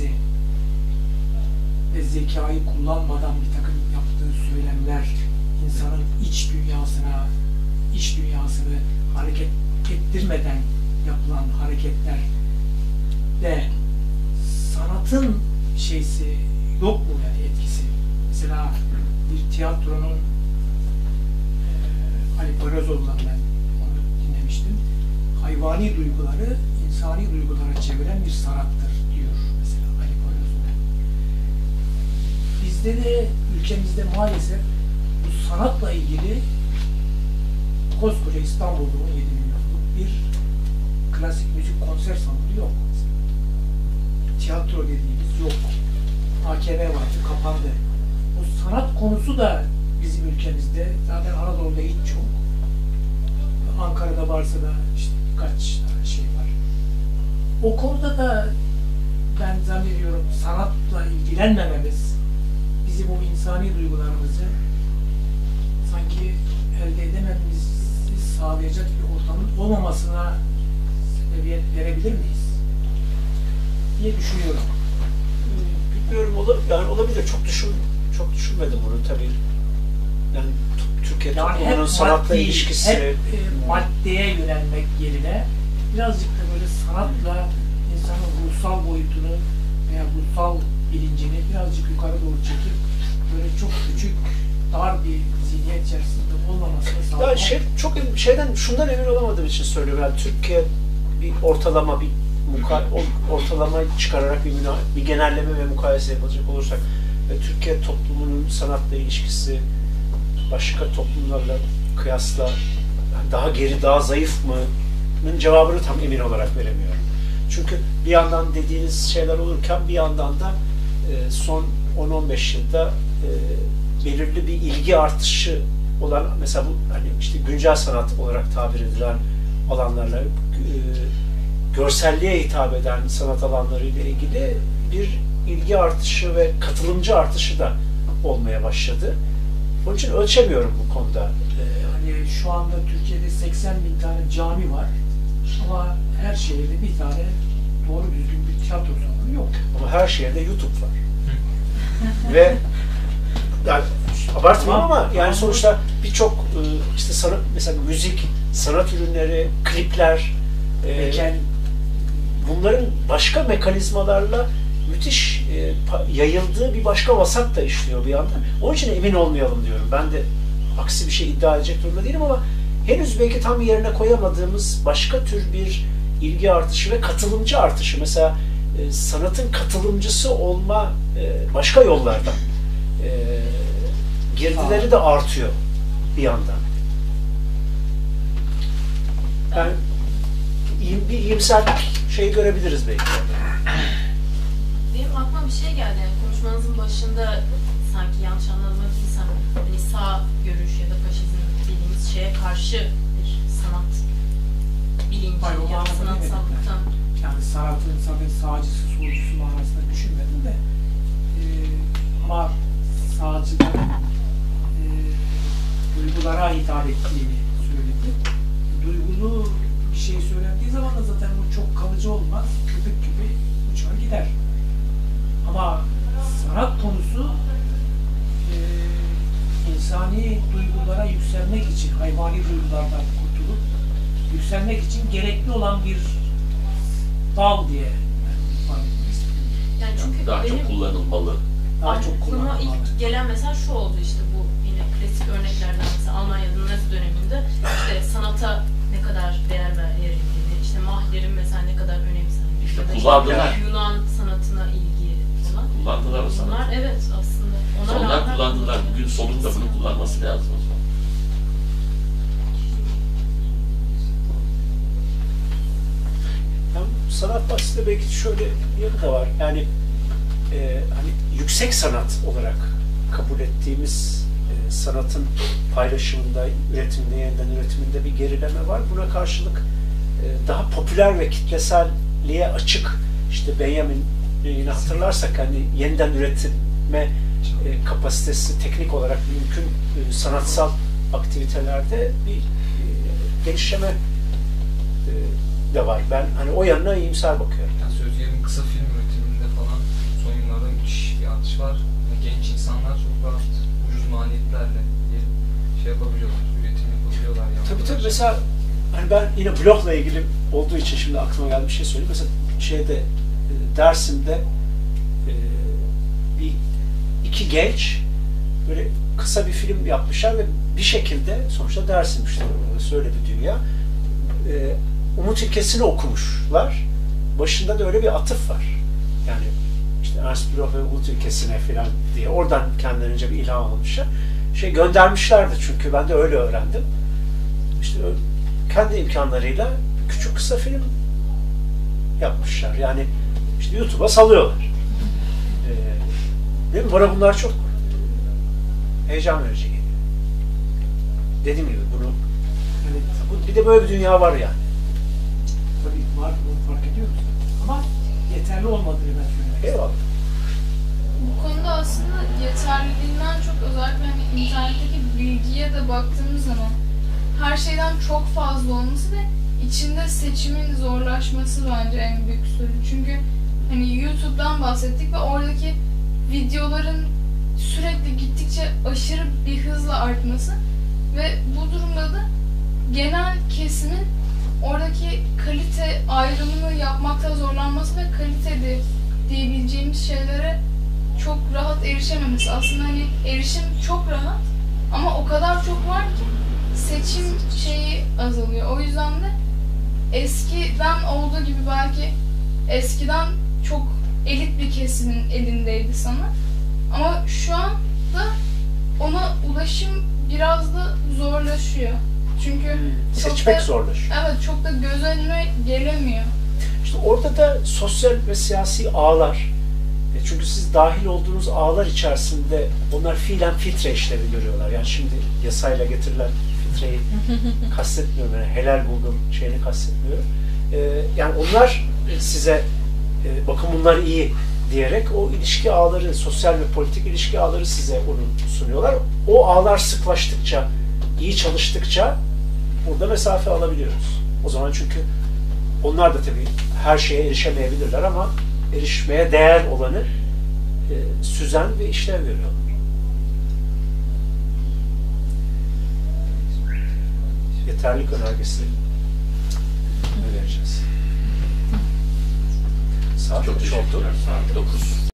bilgisi ve zekayı kullanmadan bir takım yaptığı söylemler insanın iç dünyasına, iç dünyasını hareket ettirmeden yapılan hareketler de sanatın şeysi yok mu yani etkisi? Mesela bir tiyatronun eee Ali Poyrazoğlu'ndan ben onu dinlemiştim. Hayvani duyguları insani duygulara çeviren bir sanattır Bizde de ülkemizde maalesef bu sanatla ilgili koskoca İstanbul'da 17 milyonluk bir klasik müzik konser salonu yok. Tiyatro dediğimiz yok. AKM vardı, kapandı. Bu sanat konusu da bizim ülkemizde zaten Anadolu'da hiç yok. Ankara'da varsa da işte birkaç tane şey var. O konuda da ben zannediyorum sanatla ilgilenmememiz bizim o insani duygularımızı sanki elde edememizi sağlayacak bir ortamın olmamasına sebebiyet verebilir miyiz? diye düşünüyorum. Bilmiyorum ola, yani olabilir. Çok düşün çok düşünmedim bunu tabii. Yani Türkiye Yani toplumunun sanatla maddi, ilişkisi hep e, maddeye yönelmek yerine birazcık da böyle sanatla insanın ruhsal boyutunu veya ruhsal bilincini birazcık yukarı doğru çekip böyle çok küçük, dar bir zihniyet içerisinde olmamasını Ya sağlamak. şey çok şeyden şundan emin olamadığım için söylüyorum. Yani Türkiye bir ortalama bir muka, ortalama çıkararak bir, müna, bir genelleme ve mukayese yapacak olursak ve Türkiye toplumunun sanatla ilişkisi başka toplumlarla kıyasla daha geri, daha zayıf mı'nın cevabını tam emin olarak veremiyorum. Çünkü bir yandan dediğiniz şeyler olurken bir yandan da e, son 10-15 yılda e, belirli bir ilgi artışı olan mesela bu hani işte güncel sanat olarak tabir edilen alanlarla e, görselliğe hitap eden sanat alanları ile ilgili bir ilgi artışı ve katılımcı artışı da olmaya başladı. Onun için ölçemiyorum bu konuda. E, Yani şu anda Türkiye'de 80 bin tane cami var ama her şehirde bir tane doğru düzgün bir tiyatro salonu yok. Ama her şehirde YouTube var. Ve yani abartmıyorum ama yani tamam. sonuçta birçok e, işte sanat mesela müzik, sanat ürünleri, klipler e, Heykel bunların başka mekanizmalarla müthiş e, yayıldığı bir başka vasat da işliyor bir yandan. Onun için emin olmayalım diyorum. Ben de aksi bir şey iddia edecek durumda değilim ama henüz belki tam yerine koyamadığımız başka tür bir ilgi artışı ve katılımcı artışı. Mesela e, sanatın katılımcısı olma e, başka yollardan e, girdileri de artıyor bir yandan. Yani bir iyimserlik şey görebiliriz belki. Benim aklıma bir şey geldi. Yani konuşmanızın başında sanki yanlış anlamadıysam hani sağ görüş ya da faşizm dediğimiz şeye karşı bir sanat bilinci Hayır, ya anlamda sanatsallıktan yani. Sanatın zaten sağcısı solcusu manasında düşünmedim de e, ama sağcıların e, duygulara hitap ettiğini duygulardan kurtulup yükselmek için gerekli olan bir dal diye ifade etmek istiyorum. yani çünkü Daha benim çok kullanılmalı. Daha çok aklıma kullanılmalı. ilk gelen mesela şu oldu işte bu yine klasik örneklerden mesela Almanya'da Nazi döneminde işte sanata ne kadar değer verildiğini, işte Mahler'in mesela ne kadar önemsendiğini, İşte kullandılar. Yunan sanatına ilgi olan. Kullandılar o Bunlar sanatı. evet aslında. Ona Onlar kullandılar. Bugün solun da bunu kullanması lazım o zaman. Yani sanat bahsinde belki şöyle bir yanı da var. Yani e, hani yüksek sanat olarak kabul ettiğimiz e, sanatın paylaşımında, üretiminde, yeniden üretiminde bir gerileme var. Buna karşılık e, daha popüler ve kitleselliğe açık işte Benjamin yine hatırlarsak hani yeniden üretime e, kapasitesi teknik olarak mümkün e, sanatsal aktivitelerde bir e, gelişeme e, de var. Ben hani o yanına iyimser bakıyorum. Yani Sözger'in kısa film üretiminde falan son yıllarda müthiş bir artış var. Yani genç insanlar çok rahat ucuz maliyetlerle şey yapabiliyorlar, üretim yapabiliyorlar. Yani tabii tabii mesela hani ben yine blogla ilgili olduğu için şimdi aklıma geldi bir şey söyleyeyim. Mesela şeyde e, Dersim'de e, bir iki genç böyle kısa bir film yapmışlar ve bir şekilde sonuçta Dersim işte söyle bir dünya e, Umut İlkesini okumuşlar. Başında da öyle bir atıf var. Yani işte Ernst Bloch ve Umut İlkesine falan diye oradan kendilerince bir ilham almışlar. Şey göndermişlerdi çünkü ben de öyle öğrendim. İşte kendi imkanlarıyla küçük kısa film yapmışlar. Yani işte YouTube'a salıyorlar. Ee, değil mi? Bana bunlar çok heyecan verici geliyor. Dediğim gibi bunu bu- bir de böyle bir dünya var yani. Tabii var, bunu fark ediyoruz. Ama yeterli olmadığını ben söylemek Eyvallah. Bu konuda aslında yeterliliğinden çok özellikle hani internetteki bilgiye de baktığımız zaman her şeyden çok fazla olması ve içinde seçimin zorlaşması bence en büyük sorun. Çünkü hani YouTube'dan bahsettik ve oradaki videoların sürekli gittikçe aşırı bir hızla artması ve bu durumda da genel kesimin oradaki kalite ayrımını yapmakta zorlanması ve kaliteli diyebileceğimiz şeylere çok rahat erişememesi. Aslında hani erişim çok rahat ama o kadar çok var ki seçim şeyi azalıyor. O yüzden de eskiden olduğu gibi belki eskiden çok elit bir kesimin elindeydi sana. Ama şu anda ona ulaşım biraz da zorlaşıyor. Çünkü çok Seçmek da- zorlaşıyor. Evet çok da göz önüne gelemiyor. İşte orada da sosyal ve siyasi ağlar, e, çünkü siz dahil olduğunuz ağlar içerisinde onlar fiilen filtre işlevi görüyorlar. Yani şimdi yasayla getirilen filtreyi kastetmiyorum. Yani helal bulduğum şeyini kastetmiyorum. E, yani onlar size e, bakın bunlar iyi diyerek o ilişki ağları, sosyal ve politik ilişki ağları size onu sunuyorlar. O ağlar sıklaştıkça, iyi çalıştıkça burada mesafe alabiliyoruz. O zaman çünkü onlar da tabii her şeye erişemeyebilirler ama erişmeye değer olanı e, süzen ve işlev görüyorlar. Yeterlik önergesi önereceğiz. Saat Çok oldu? Saat 9.